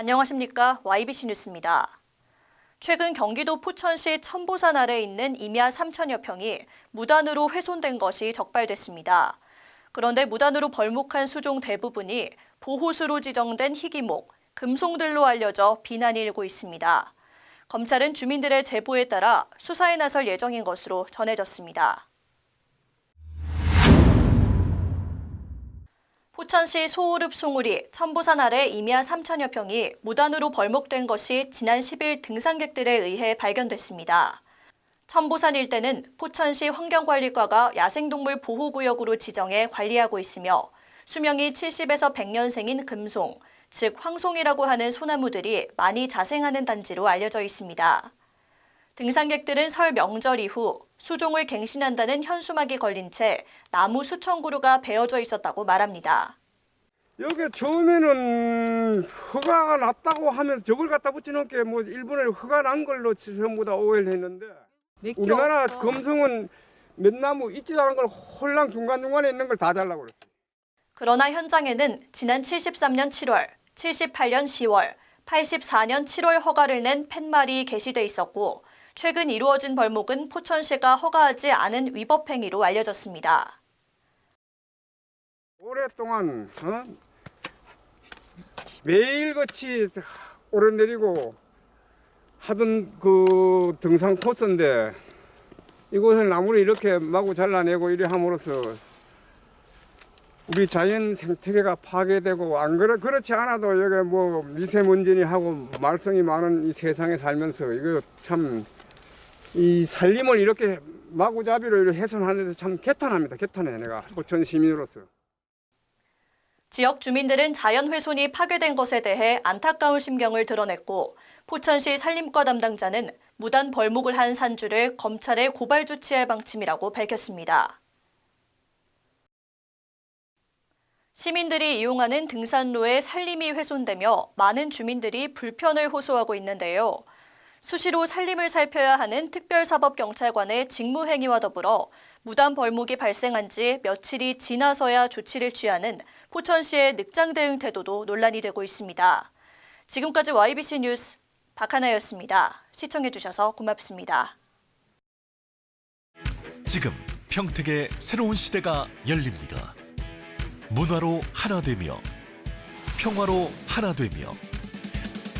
안녕하십니까. YBC 뉴스입니다. 최근 경기도 포천시 천보산 아래에 있는 임야 3천여 평이 무단으로 훼손된 것이 적발됐습니다. 그런데 무단으로 벌목한 수종 대부분이 보호수로 지정된 희귀목, 금송들로 알려져 비난이 일고 있습니다. 검찰은 주민들의 제보에 따라 수사에 나설 예정인 것으로 전해졌습니다. 포천시 소오릅 송우리 천보산 아래 임야 3천여 평이 무단으로 벌목된 것이 지난 10일 등산객들에 의해 발견됐습니다. 천보산 일대는 포천시 환경관리과가 야생동물 보호구역으로 지정해 관리하고 있으며 수명이 70에서 100년생인 금송, 즉 황송이라고 하는 소나무들이 많이 자생하는 단지로 알려져 있습니다. 등산객들은 설 명절 이후 수종을 갱신한다는 현수막이 걸린 채 나무 수천 그루가 베어져 있었다고 말합니다. 여기 처음에는 허가가 났다고 하면 저걸 갖다 붙여놓은 게뭐 일본에 허가 난 걸로 전부 다 오해를 했는데 우리나라 금성은 몇 나무 있지도 않은 걸 홀랑 중간중간에 있는 걸 다 잘라고 그랬어요. 그러나 현장에는 지난 73년 7월, 78년 10월, 84년 7월 허가를 낸 팻말이 게시돼 있었고 최근 이루어진 벌목은 포천시가 허가하지 않은 위법 행위로 알려졌습니다. 오랫동안 어? 매일같이 오르내리고 하던 그 등산 코스인데 이곳을 나무를 이렇게 마구 잘라내고 이래 함으로써 우리 자연 생태계가 파괴되고 안 그렇 그렇지 않아도 여기 뭐 미세먼지니 하고 말썽이 많은 이 세상에 살면서 이거 참 이 살림을 이렇게 마구잡이로 훼손하는데 참 개탄합니다. 개탄해 내가 포천 시민으로서. 지역 주민들은 자연 훼손이 파괴된 것에 대해 안타까운 심경을 드러냈고 포천시 산림과 담당자는 무단 벌목을 한 산주를 검찰에 고발 조치할 방침이라고 밝혔습니다. 시민들이 이용하는 등산로에 산림이 훼손되며 많은 주민들이 불편을 호소하고 있는데요. 수시로 산림을 살펴야 하는 특별사법경찰관의 직무행위와 더불어 무단 벌목이 발생한 지 며칠이 지나서야 조치를 취하는 포천시의 늑장 대응 태도도 논란이 되고 있습니다. 지금까지 YBC 뉴스 박하나였습니다. 시청해주셔서 고맙습니다. 지금 평택의 새로운 시대가 열립니다. 문화로 하나 되며 평화로 하나 되며